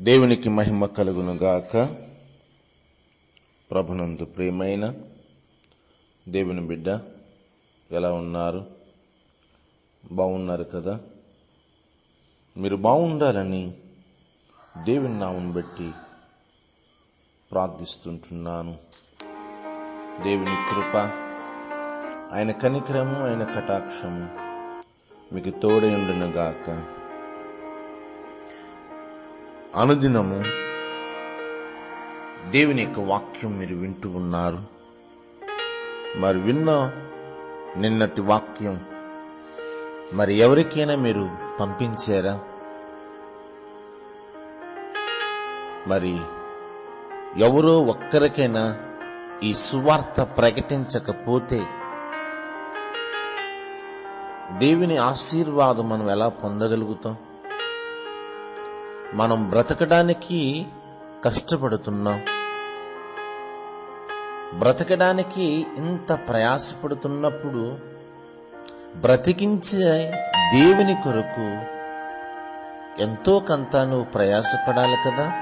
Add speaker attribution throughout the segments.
Speaker 1: దేవునికి మహిమ కలుగునుగాక. ప్రభునందు ప్రియమైన దేవుని బిడ్డ ఎలా ఉన్నారు? బాగున్నారు కదా? మీరు బాగుండాలని దేవుని నామం బట్టి ప్రార్థిస్తుంటున్నాను. దేవుని కృప ఆయన కనికరము ఆయన కటాక్షము మీకు తోడై ఉండునుగాక. అనుదినము దేవుని యొక్క వాక్యం మీరు వింటూ ఉన్నారు. మరి విన్న నిన్నటి వాక్యం మరి ఎవరికైనా మీరు పంపించారా? మరి ఎవరో ఒక్కరికైనా ఈ సువార్త ప్రకటించకపోతే దేవుని ఆశీర్వాదం మనం ఎలా పొందగలుగుతాం? మనం బ్రతకడానికి కష్టపడుతున్నాం. బ్రతకడానికి ఇంత ప్రయాసపడుతున్నప్పుడు బ్రతికించే దేవుని కొరకు ఎంతో కొంత నువ్వు ప్రయాసపడాలి కదా?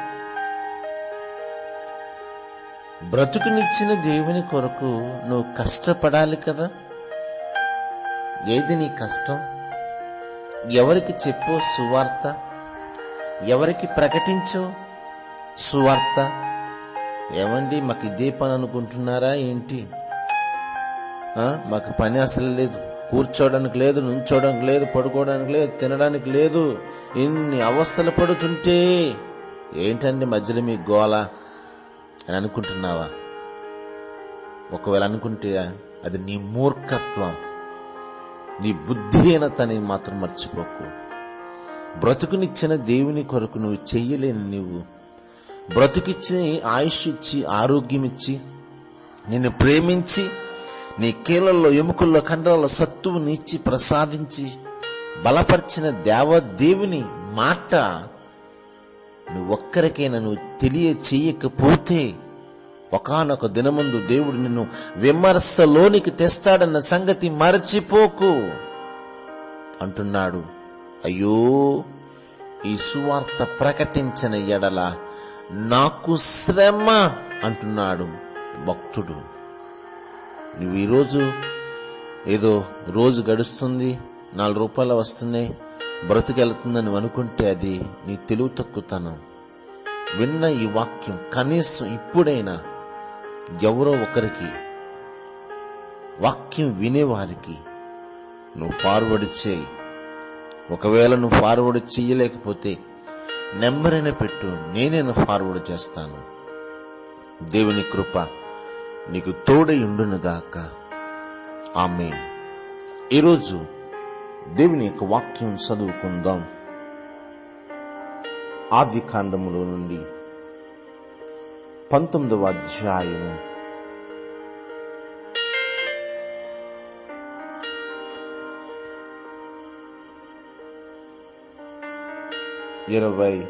Speaker 1: బ్రతుకునిచ్చిన దేవుని కొరకు నువ్వు కష్టపడాలి కదా? ఏది నీ కష్టం? ఎవరికి చెప్పో సువార్త? ఎవరికి ప్రకటించో? సువార్త. ఏమండి మాకు ఇదే పని అనుకుంటున్నారా ఏంటి? మాకు పని అసలు లేదు. కూర్చోవడానికి లేదు నుంచోవడానికి లేదు పడుకోవడానికి లేదు తినడానికి లేదు. ఇన్ని అవస్థలు పడుతుంటే ఏంటండి మధ్యలో మీ గోల అని అనుకుంటున్నావా? ఒకవేళ అనుకుంటే అది నీ మూర్ఖత్వం. నీ బుద్ధిహీనతని మాత్రం మర్చిపోకు. బ్రతుకునిచ్చిన దేవుని కొరకు నువ్వు చెయ్యలేని నువ్వు బ్రతుకిచ్చి ఆయుష్ ఇచ్చి ఆరోగ్యం ఇచ్చి నిన్ను ప్రేమించి నీ కీళ్ళల్లో ఎముకల్లో కండలలో సత్తువునిచ్చి ప్రసాదించి బలపరిచిన దేవదేవుని మాట నువ్వు ఒక్కరికైనా నువ్వు తెలియ చేయకపోతే ఒకనొక దినముందు దేవుడు నిన్ను విమర్శలోనికి తెస్తాడన్న సంగతి మరచిపోకు అంటున్నాడు అయ్యో ఈ సువార్త ప్రకటించిన ఎడల నాకు శ్రమ అంటున్నాడు భక్తుడు. నువ్వు ఈరోజు ఏదో రోజు గడుస్తుంది నాలుగు రూపాయలు వస్తున్నాయి బ్రతికెళ్తుందని అనుకుంటే అది నీ తెలుగు తక్కువతనం. విన్న ఈ వాక్యం కనీసం ఇప్పుడైనా ఎవరో ఒకరికి వాక్యం వినేవారికి నువ్వు ఫార్వర్డ్ చేయి. ఒకవేళ నువ్వు ఫార్వర్డ్ చేయలేకపోతే నెంబర్ అయినా పెట్టు నేనేను ఫార్వర్డ్ చేస్తాను. దేవుని కృప నీకు తోడై ఉండునుగాక. ఆమె ఈరోజు దేవుని యొక్క వాక్యం చదువుకుందాం. ఆది కాండములో నుండి పంతొమ్మిదవ అధ్యాయము. ఇరవై.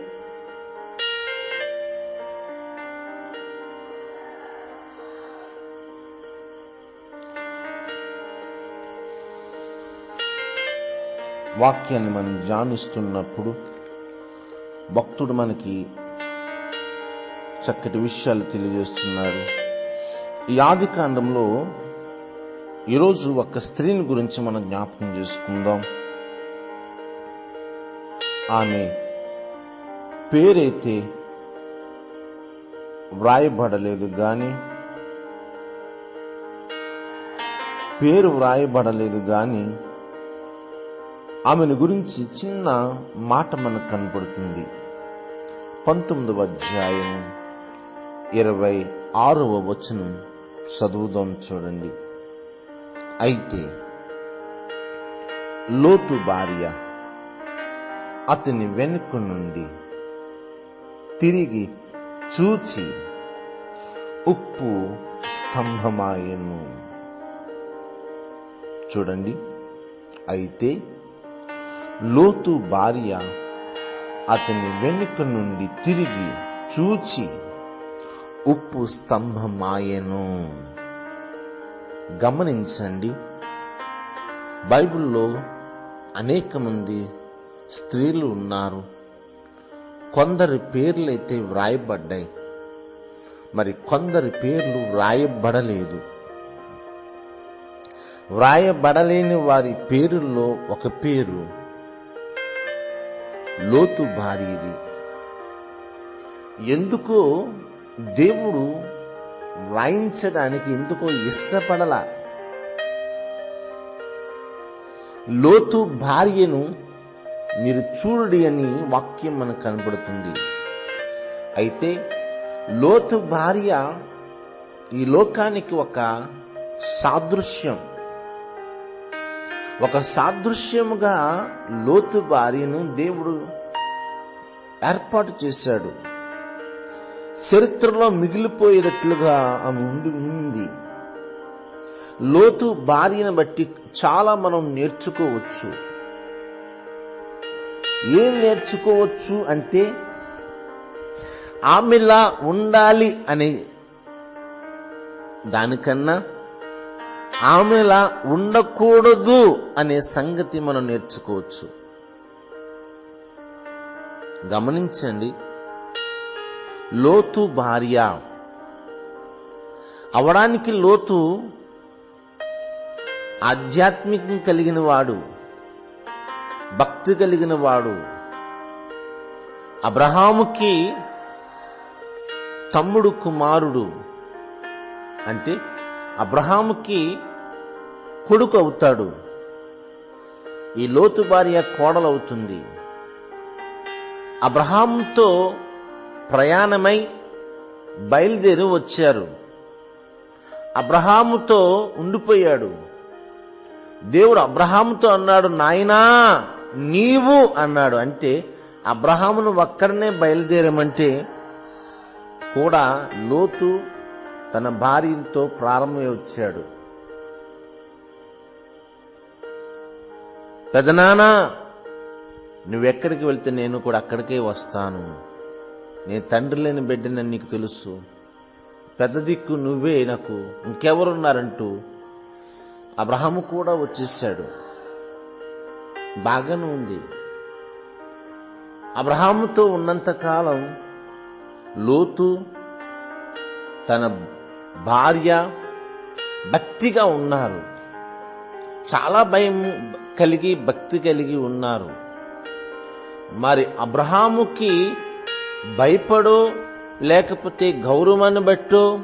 Speaker 1: వాక్యాన్ని మనం ధ్యానిస్తున్నప్పుడు భక్తుడు మనకి చక్కటి విషయాలు తెలియజేస్తున్నాడు. ఈ ఆది కాండంలో ఈరోజు ఒక స్త్రీని గురించి మనం జ్ఞాపకం చేసుకుందాం. ఆమె పేరైతే వ్రాయబడలేదు గాని పేరు వ్రాయబడలేదు గాని ఆమెను గురించి చిన్న మాట మనకు కనపడుతుంది. పంతొమ్మిదవ అధ్యాయం ఇరవై ఆరవ వచనం చదువుదాం చూడండి. అయితే లోతు భార్య అతని వెనుక నుండి తిరిగి చూచి ఉప్పు స్తంభమాయను. చూడండి. అయితే లోతు భార్య అతని వెనుక నుండి తిరిగి చూచి ఉప్పు స్తంభమాయను. గమనించండి. బైబిల్లో అనేక మంది స్త్రీలు ఉన్నారు. కొందరి పేర్లు అయితే వ్రాయబడ్డాయి. మరి కొందరి పేర్లు వ్రాయబడలేదు. వ్రాయబడలేని వారి పేరుల్లో ఒక పేరు లోతు భార్యది. ఎందుకో దేవుడు వ్రాయించడానికి ఎందుకో ఇష్టపడలా. లోతు భార్యను మీరు చూడుడి అని వాక్యం మనకు కనబడుతుంది. అయితే లోతు భార్య ఈ లోకానికి ఒక సాదృశ్యం. ఒక సాదృశ్యముగా లోతు భార్యను దేవుడు ఏర్పాటు చేశాడు. చరిత్రలో మిగిలిపోయేటట్లుగా ఆమె ఉండి ఉంది. లోతు భార్యను బట్టి చాలా మనం నేర్చుకోవచ్చు. ఏం నేర్చుకోవచ్చు అంటే ఆమెలా ఉండాలి అనే దానికన్నా ఆమెలా ఉండకూడదు అనే సంగతి మనం నేర్చుకోవచ్చు. గమనించండి. లోతు భార్య. అవడానికి లోతు ఆధ్యాత్మికం కలిగిన వాడు. భక్తి కలిగిన వాడు. అబ్రహాముకి తమ్ముడు కుమారుడు. అంటే అబ్రహాముకి కొడుకు అవుతాడు. ఈ లోతు భార్య కోడలవుతుంది. అబ్రహాంతో ప్రయాణమై బయలుదేరి వచ్చారు. అబ్రహాముతో ఉండిపోయాడు. దేవుడు అబ్రహాముతో అన్నాడు నాయనా నీవు అన్నాడు. అంటే అబ్రహామును ఒక్కడనే బయలుదేరమంటే కూడా లోతు తన భార్యతో ప్రారంభమై వచ్చాడు. పెదనానా నువ్వెక్కడికి వెళ్తే నేను కూడా అక్కడికే వస్తాను. నేను తండ్రి లేని బిడ్డనని నీకు తెలుసు. పెద్ద దిక్కు నువ్వే నాకు ఇంకెవరున్నారంటూ అబ్రహాము కూడా వచ్చేసాడు బాగానే ఉంది. అబ్రహాముతో ఉన్నంతకాలం లోతు తన భార్య భక్తిగా ఉన్నారు. చాలా భయం కలిగి భక్తి కలిగి ఉన్నారు. మరి అబ్రహాముకి భయపడో లేకపోతే గౌరవాన్ని బట్టో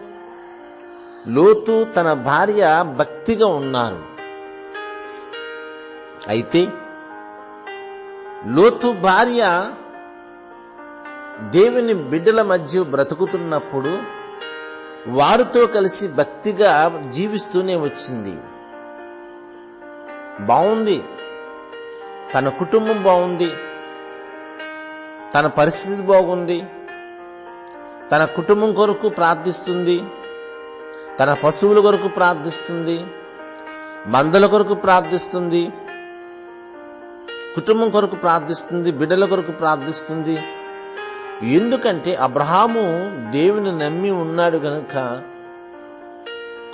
Speaker 1: లోతు తన భార్య భక్తిగా ఉన్నారు. అయితే లోతు భార్య దేవుని బిడ్డల మధ్య బ్రతుకుతున్నప్పుడు వారితో కలిసి భక్తిగా జీవిస్తూనే వచ్చింది. బాగుంది తన కుటుంబం బాగుంది తన పరిస్థితి బాగుంది. తన కుటుంబం కొరకు ప్రార్థిస్తుంది. తన పశువుల కొరకు ప్రార్థిస్తుంది. మందల కొరకు ప్రార్థిస్తుంది. కుటుంబం కొరకు ప్రార్థిస్తుంది బిడ్డల కొరకు ప్రార్థిస్తుంది. ఎందుకంటే అబ్రహాము దేవుని నమ్మి ఉన్నాడు గనుక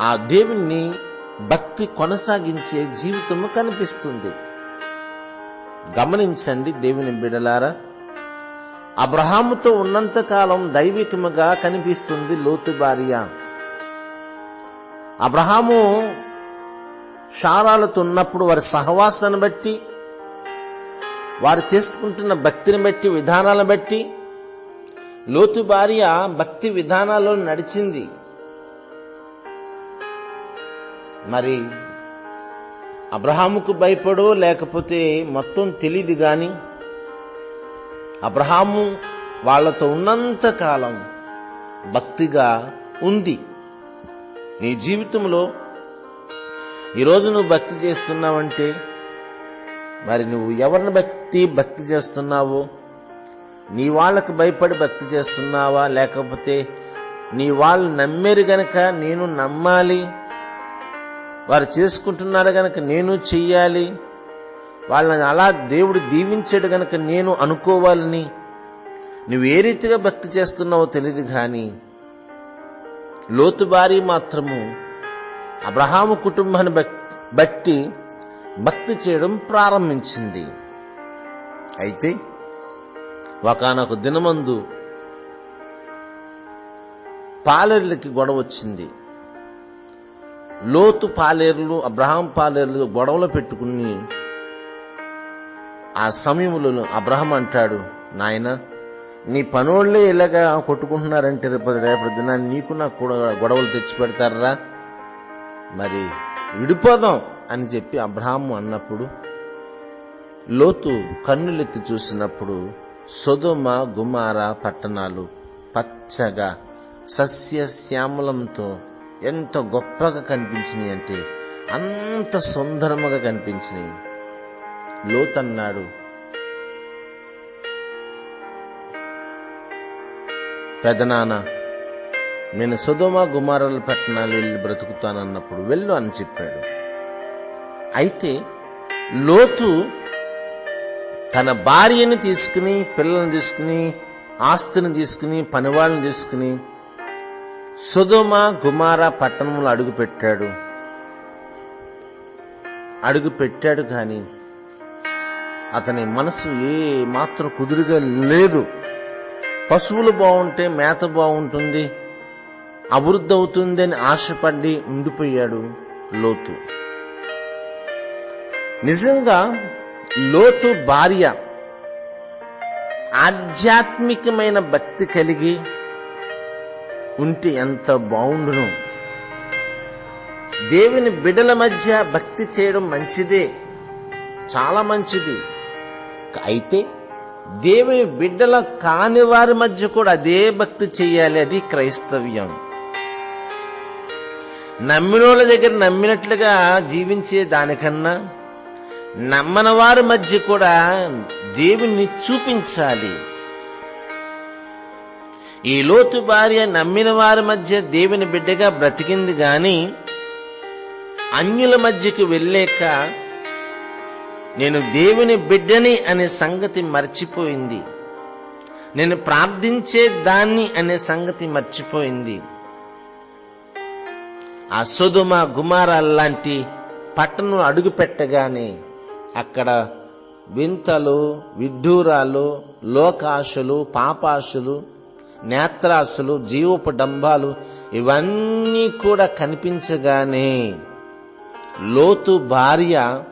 Speaker 1: ఆ దేవుణ్ణి భక్తి కొనసాగించే జీవితము కనిపిస్తుంది. గమనించండి దేవుని బిడలారా అబ్రహాముతో ఉన్నంత కాలం దైవికముగా కనిపిస్తుంది లోతు భార్య. అబ్రహాము షారాలతో ఉన్నప్పుడు వారి సహవాసాన్ని బట్టి వారు చేసుకుంటున్న భక్తిని బట్టి విధానాలను బట్టి లోతు భార్య భక్తి విధానాల్లో నడిచింది. మరి అబ్రహాముకు భయపడో లేకపోతే మొత్తం తెలియదు గాని అబ్రహాము వాళ్ళతో ఉన్నంత కాలం భక్తిగా ఉంది. నీ జీవితంలో ఈరోజు నువ్వు భక్తి చేస్తున్నావంటే మరి నువ్వు ఎవరిని బట్టి భక్తి చేస్తున్నావో? నీ వాళ్ళకు భయపడి భక్తి చేస్తున్నావా? లేకపోతే నీ వాళ్ళు నమ్మేరు గనక నేను నమ్మాలి? వారు చేసుకుంటున్నారు గనక నేను చెయ్యాలి? వాళ్ళని అలా దేవుడు దీవించాడు గనక నేను అనుకోవాలని నువ్వు ఏ రీతిగా భక్తి చేస్తున్నావో తెలియదు కానీ లోతుబారి మాత్రము అబ్రహాము కుటుంబాన్ని బట్టి భక్తి చేయడం ప్రారంభించింది. అయితే ఒకనొక దినమందు పాలేర్లకి గొడవ వచ్చింది. లోతు పాలేర్లు అబ్రహాం పాలేర్లు గొడవలు పెట్టుకుని ఆ సమయంలో అబ్రహం అంటాడు నాయన నీ పనోళ్ళే ఇలాగా కొట్టుకుంటున్నారంటే రేపు రేపటి దినాన్ని నీకు నాకు కూడా గొడవలు తెచ్చి పెడతారా మరి విడిపోదాం. అని చెప్పి అబ్రహాము అన్నప్పుడు లోతు కన్నులెత్తి చూసినప్పుడు సొదొమ గుమార పట్టణాలు పచ్చగా సస్యశ్యామలంతో ఎంత గొప్పగా కనిపించినాయి అంటే అంత సుందరముగా కనిపించినాయి. లోతు అన్నాడు పెదనాన్న నేను సుధోమ గుమారాల పట్టణాలు వెళ్ళి బ్రతుకుతానన్నప్పుడు వెళ్ళు అని చెప్పాడు. అయితే లోతు తన భార్యని తీసుకుని పిల్లల్ని తీసుకుని ఆస్తిని తీసుకుని పనివాళ్ళని తీసుకుని సుధుమ గుమార పట్టణంలో అడుగుపెట్టాడు. అడుగుపెట్టాడు అడుగు పెట్టాడు కానీ అతని మనసు ఏ మాత్రం కుదురుగా లేదు. పశువులు బాగుంటే మేత బాగుంటుంది అభివృద్ధి అవుతుంది అని ఆశపడి ఉండిపోయాడు లోతు. నిజంగా లోతు భార్య ఆధ్యాత్మికమైన భక్తి కలిగి ఉంటే ఎంత బాగుండును. దేవుని బిడల మధ్య భక్తి చేయడం మంచిదే చాలా మంచిది. అయితే దేవుని బిడ్డల కాని వారి మధ్య కూడా అదే భక్తి చేయాలి అది క్రైస్తవ్యం. నమ్మినోళ్ళ దగ్గర నమ్మినట్లుగా జీవించే దానికన్నా నమ్మని వారి మధ్య కూడా దేవుణ్ణి చూపించాలి. ఈ లోతు భార్య నమ్మిన వారి మధ్య దేవుని బిడ్డగా బ్రతికింది గాని అన్యుల మధ్యకు వెళ్ళాక నేను దేవుని బిడ్డని అనే సంగతి మర్చిపోయింది. నేను ప్రార్థించే దాన్ని అనే సంగతి మర్చిపోయింది. ఆ సుధుమ గుమారాల్లాంటి లాంటి పట్టణం అడుగు పెట్టగానే అక్కడ వింతలు విడ్డూరాలు లోకాశులు పాపాశులు నేత్రాసులు జీవపు డంబాలు ఇవన్నీ కూడా కనిపించగానే లోతు భార్య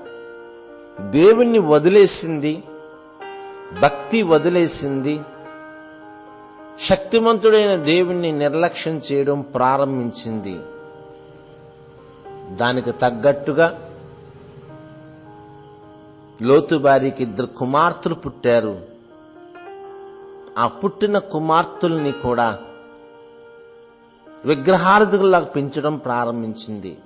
Speaker 1: దేవుణ్ణి వదిలేసింది భక్తి వదిలేసింది శక్తిమంతుడైన దేవుణ్ణి నిర్లక్ష్యం చేయడం ప్రారంభించింది. దానికి తగ్గట్టుగా లోతు వారికి ఇద్దరు కుమార్తెలు పుట్టారు. ఆ పుట్టిన కుమార్తెల్ని కూడా విగ్రహార్థులకు పెంచడం ప్రారంభించింది.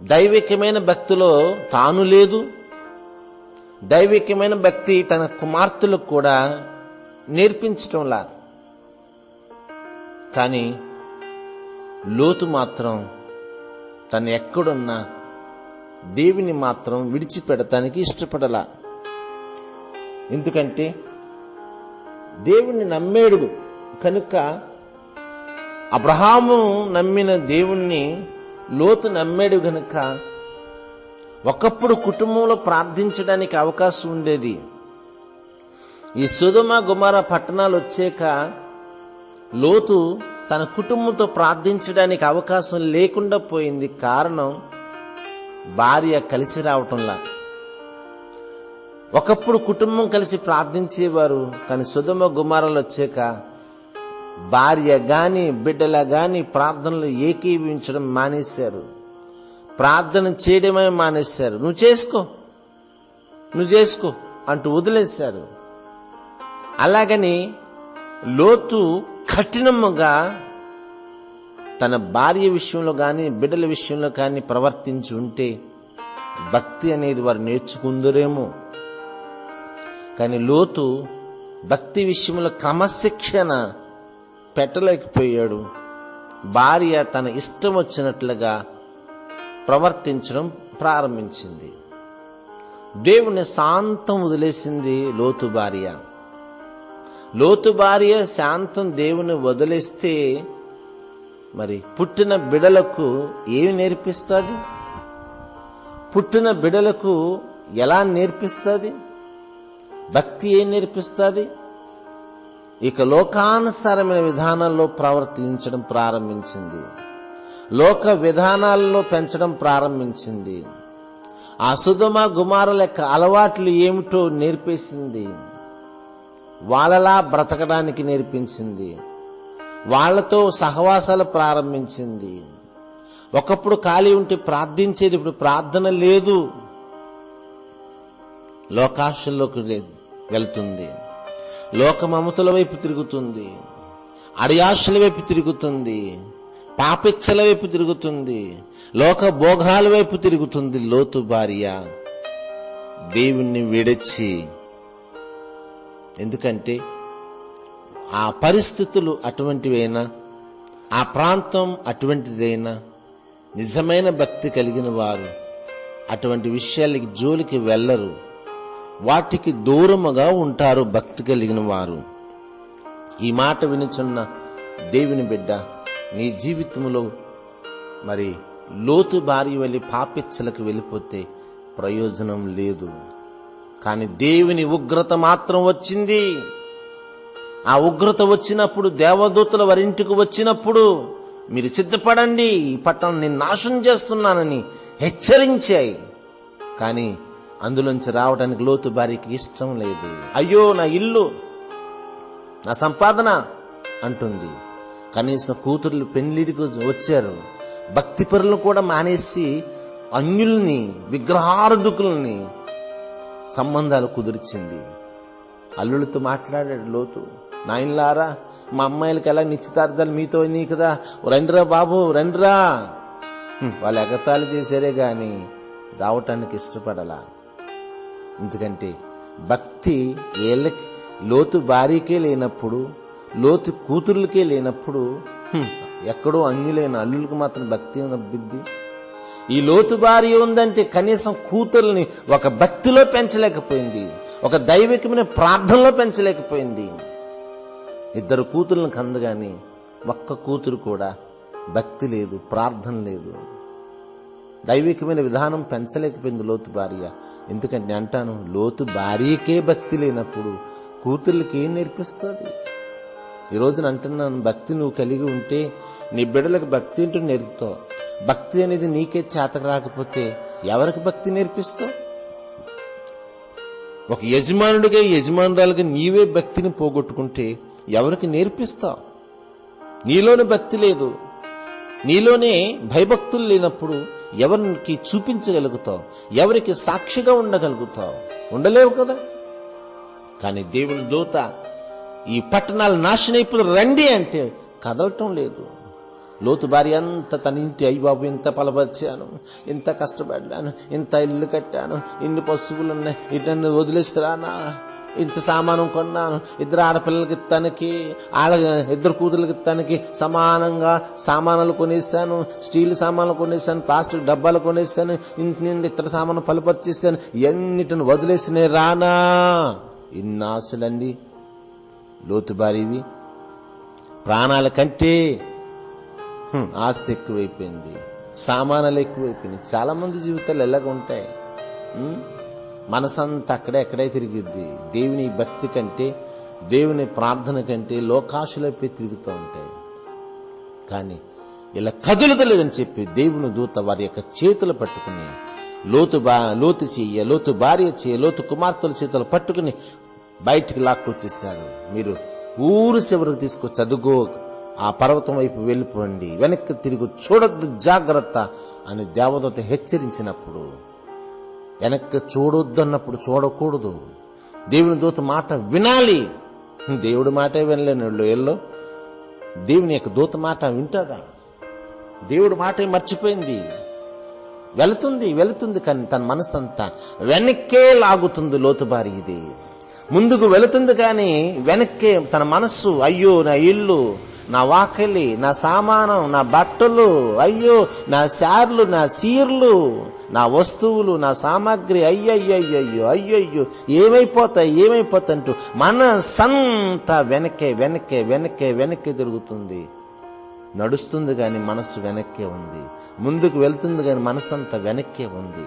Speaker 1: దైవికమైన భక్తిలో తాను లేదు. దైవికమైన భక్తి తన కుమార్తెలకు కూడా నేర్పించటంలా. కానీ లోతు మాత్రం తను ఎక్కడున్నా దేవుని మాత్రం విడిచిపెడటానికి ఇష్టపడలా. ఎందుకంటే దేవుణ్ణి నమ్మేడు కనుక అబ్రహాము నమ్మిన దేవుణ్ణి లోతు నమ్మాడు గనుక ఒకప్పుడు కుటుంబంలో ప్రార్థించడానికి అవకాశం ఉండేది. ఈ సుధమ గుమార పట్టణాలు వచ్చాక లోతు తన కుటుంబంతో ప్రార్థించడానికి అవకాశం లేకుండా పోయింది కారణం భార్య కలిసి రావటంలా. ఒకప్పుడు కుటుంబం కలిసి ప్రార్థించేవారు కానీ సుధమ గుమారాలు వచ్చాక భార్య గాని బిడ్డల గాని ప్రార్థనలు ఏకీవించడం మానేశారు. ప్రార్థన చేయడమే మానేశారు. నువ్వు చేసుకో నువ్వు చేసుకో అంటూ వదిలేశారు. అలాగని లోతు కఠినముగా తన భార్య విషయంలో కానీ బిడ్డల విషయంలో కానీ ప్రవర్తించి ఉంటే భక్తి అనేది వారు నేర్చుకుందరేమో. కానీ లోతు భక్తి విషయంలో క్రమశిక్షణ పెట్టలేకపోయాడు. భార్య తన ఇష్టం వచ్చినట్లుగా ప్రవర్తించడం ప్రారంభించింది. దేవుని శాంతం వదిలేసింది లోతు భార్య. లోతు భార్య శాంతం దేవుని వదిలేస్తే మరి పుట్టిన బిడలకు ఏమి నేర్పిస్తుంది? పుట్టిన బిడలకు ఎలా నేర్పిస్తుంది? భక్తి ఏం నేర్పిస్తుంది? ఇక లోకానుసారమైన విధానాల్లో ప్రవర్తించడం ప్రారంభించింది. లోక విధానాల్లో పెంచడం ప్రారంభించింది. ఆ సుధమ గుమారుల యొక్క అలవాట్లు ఏమిటో నేర్పేసింది. వాళ్ళలా బ్రతకడానికి నేర్పించింది. వాళ్ళతో సహవాసాలు ప్రారంభించింది. ఒకప్పుడు ఖాళీ ఉంటే ప్రార్థించేది ఇప్పుడు ప్రార్థన లేదు. లోకాశల్లోకి వెళ్తుంది. లోకమమతుల వైపు తిరుగుతుంది. అడియాశల వైపు తిరుగుతుంది. పాపిచ్చల వైపు తిరుగుతుంది. లోక భోగాల వైపు తిరుగుతుంది. లోతు భార్య దేవుణ్ణి విడచి. ఎందుకంటే ఆ పరిస్థితులు అటువంటివైనా? ఆ ప్రాంతం అటువంటిదైనా? నిజమైన భక్తి కలిగిన వారు అటువంటి విషయాలకి జోలికి వెళ్ళరు. వాటికి దూరముగా ఉంటారు భక్తి కలిగిన వారు. ఈ మాట వినుచున్న దేవుని బిడ్డ నీ జీవితంలో మరి లోతు బారి వెళ్ళి పాపిచ్చలకు వెళ్ళిపోతే ప్రయోజనం లేదు. కానీ దేవుని ఉగ్రత మాత్రం వచ్చింది. ఆ ఉగ్రత వచ్చినప్పుడు దేవదూతలు వారింటికి వచ్చినప్పుడు మీరు సిద్ధపడండి ఈ పట్టణం నేను నాశనం చేస్తున్నానని హెచ్చరించాయి. కానీ అందులోంచి రావడానికి లోతు భార్యకి ఇష్టం లేదు. అయ్యో నా ఇల్లు నా సంపాదన అంటుంది. కనీసం కూతుర్లు పెళ్ళిడికి వచ్చారు. భక్తి పరులు కూడా మానేసి అన్యుల్ని విగ్రహారధకుల్ని సంబంధాలు కుదిర్చింది. అల్లుడితో మాట్లాడాడు లోతు. నాయనలారా మా అమ్మాయిలకి ఎలా నిశ్చితార్థాలు మీతో నీ కదా? రండిరా బాబు రండిరా. వాళ్ళు ఎగతాళి చేశారే గాని రావటానికి ఇష్టపడలా. ఎందుకంటే భక్తి ఏళ్ళకి లోతు భార్యకే లేనప్పుడు లోతు కూతుర్లకే లేనప్పుడు ఎక్కడో అన్యులైన అల్లులకు మాత్రం భక్తి నబ్బిద్ది ఈ లోతు భార్య ఉందంటే కనీసం కూతుర్ని ఒక భక్తిలో పెంచలేకపోయింది. ఒక దైవికమైన ప్రార్థనలో పెంచలేకపోయింది. ఇద్దరు కూతుర్లను కందగాని ఒక్క కూతురు కూడా భక్తి లేదు ప్రార్థన లేదు. దైవికమైన విధానం పెంచలేకపోయింది లోతు భార్య. ఎందుకంటే అంటాను లోతు భార్యకే భక్తి లేనప్పుడు కూతుర్లకి ఏం నేర్పిస్తుంది? ఈ రోజున అంటున్నాను భక్తి నువ్వు కలిగి ఉంటే నీ బిడ్డలకు భక్తి ఏంటో నేర్పుతావు. భక్తి అనేది నీకే చేతకు రాకపోతే ఎవరికి భక్తి నేర్పిస్తావు? ఒక యజమానుడిగా యజమానురాలుగా నీవే భక్తిని పోగొట్టుకుంటే ఎవరికి నేర్పిస్తావు నీలోని భక్తి లేదు. నీలోనే భయభక్తులు లేనప్పుడు ఎవరికి చూపించగలుగుతావు? ఎవరికి సాక్షిగా ఉండగలుగుతావు? ఉండలేవు కదా? కానీ దేవుని దూత ఈ పట్టణాలు నాశనైపులు రండి అంటే కదలటం లేదు. లోతు భార్య అంత తన ఇంటి అయ్యి బాబు ఇంత పలపరిచాను. ఇంత కష్టపడ్డాను. ఇంత ఇల్లు కట్టాను. ఇన్ని పశువులు ఉన్నాయి. ఇటన్ని వదిలేస్తానా ఇంత సామాను కొన్నాను. ఇద్దరు ఆడపిల్లలకి తనకి ఆడ ఇద్దరు కూతుర్లకి తనకి సమానంగా సామానులు కొనేసాను స్టీల్ సామాన్లు కొనేసాను ప్లాస్టిక్ డబ్బాలు కొనేసాను ఇంటి నుండి ఇతర సామాను పలుపరిచేసాను ఎన్నిటిని వదిలేసినే రానా? ఇన్ని ఆశలండి లోతు ప్రాణాల కంటే ఆస్తి ఎక్కువైపోయింది. సామానాలు ఎక్కువైపోయినాయి. చాలా మంది జీవితాలు ఎలాగ ఉంటాయి? మనసంతా అక్కడే అక్కడే తిరిగిద్ది. దేవుని భక్తి కంటే దేవుని ప్రార్థన కంటే లోకాశులపై తిరుగుతూ ఉంటాయి కానీ ఇలా కదులుదలేదని చెప్పి దేవుని దూత వారి యొక్క చేతులు పట్టుకుని లోతు బా లోతు చెయ్య లోతు భార్య చెయ్య లోతు కుమార్తెల చేతులు పట్టుకుని బయటికి లాక్కొచ్చేసారు మీరు ఊరు చివరికి తీసుకొచ్చి అదుగో ఆ పర్వతం వైపు వెళ్ళిపోండి. వెనక్కి తిరిగి చూడద్దు జాగ్రత్త అని దేవదూత హెచ్చరించినప్పుడు వెనక్కి చూడొద్దన్నప్పుడు చూడకూడదు. దేవుని దూత మాట వినాలి. దేవుడి మాటే వినలేని వాళ్ళు ఎల్లో. దేవుని యొక్క దూత మాట వింటారా? దేవుడి మాటే మర్చిపోయింది. వెళుతుంది వెళుతుంది కానీ తన మనసంతా వెనక్కే లాగుతుంది లోతుబారి ఇది. ముందుకు వెళుతుంది కానీ వెనక్కే తన మనస్సు అయ్యో నా ఇల్లు నా వాకిలి నా సామానం నా బట్టలు అయ్యో నా శార్లు నా సీర్లు నా వస్తువులు నా సామాగ్రి అయ్యయ్యయ్యో అయ్యయ్యో ఏమైపోతాయి ఏమైపోతాయంటూ మనసంతా వెనకే వెనకే వెనక్కే వెనక్కి తిరుగుతుంది. నడుస్తుంది కానీ మనసు వెనక్కే ఉంది. ముందుకు వెళ్తుంది కానీ మనసంతా వెనక్కే ఉంది.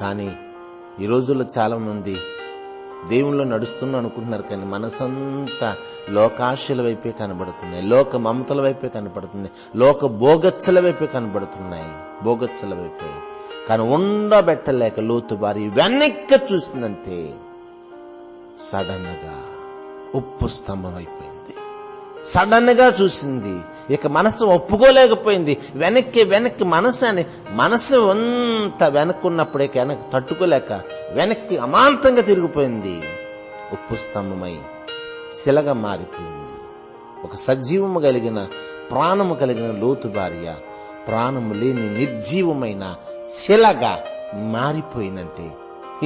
Speaker 1: కానీ ఈ రోజుల్లో చాలా మంది దేవుళ్ళు నడుస్తున్నా అనుకుంటున్నారు కానీ మనసంతా లోకాశల వైపే కనబడుతున్నాయి. లోక మమతల వైపే కనబడుతున్నాయి. లోక భోగచ్చల వైపే కనబడుతున్నాయి. భోగచ్చల వైపే. కానీ ఉండబెట్టలేక లోతు బారి వెనక్కి చూసిందంతే సడన్గా ఉప్పు స్తంభం అయిపోయింది. సడన్గా చూసింది. ఇక మనసు ఒప్పుకోలేకపోయింది. వెనక్కి వెనక్కి మనసు అని మనసు అంత వెనక్కున్నప్పుడే వెనక్కి తట్టుకోలేక వెనక్కి అమాంతంగా తిరిగిపోయింది. ఉప్పు స్తంభమై శిలగా మారిపోయింది. ఒక సజీవము కలిగిన ప్రాణము కలిగిన లోతు భార్య ప్రాణము లేని నిర్జీవమైన శిలగా మారిపోయినంటే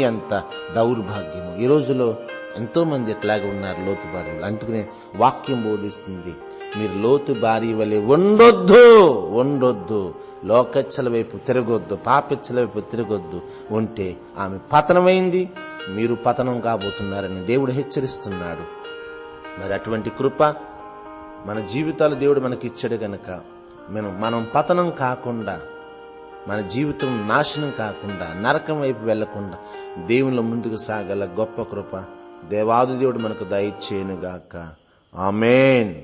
Speaker 1: ఎంత దౌర్భాగ్యము. ఈ రోజులో ఎంతో మంది ఎట్లాగా ఉన్నారు లోతు భార్యలు అందుకనే వాక్యం బోధిస్తుంది మీరు లోతు భార్య వలె ఉండొద్దు ఉండొద్దు. లోకచ్చల వైపు తిరగొద్దు పాపిచ్చల వైపు తిరగొద్దు. ఉంటే ఆమె పతనమైంది మీరు పతనం కాబోతున్నారని దేవుడు హెచ్చరిస్తున్నాడు. మరి అటువంటి కృప మన జీవితాలు దేవుడు మనకి ఇచ్చాడు గనక మనం మనం పతనం కాకుండా మన జీవితం నాశనం కాకుండా నరకం వైపు వెళ్ళకుండా దేవుళ్ళ ముందుకు సాగల గొప్ప కృప దేవాది దేవుడు మనకు దయచేయనుగాక ఆమెన్.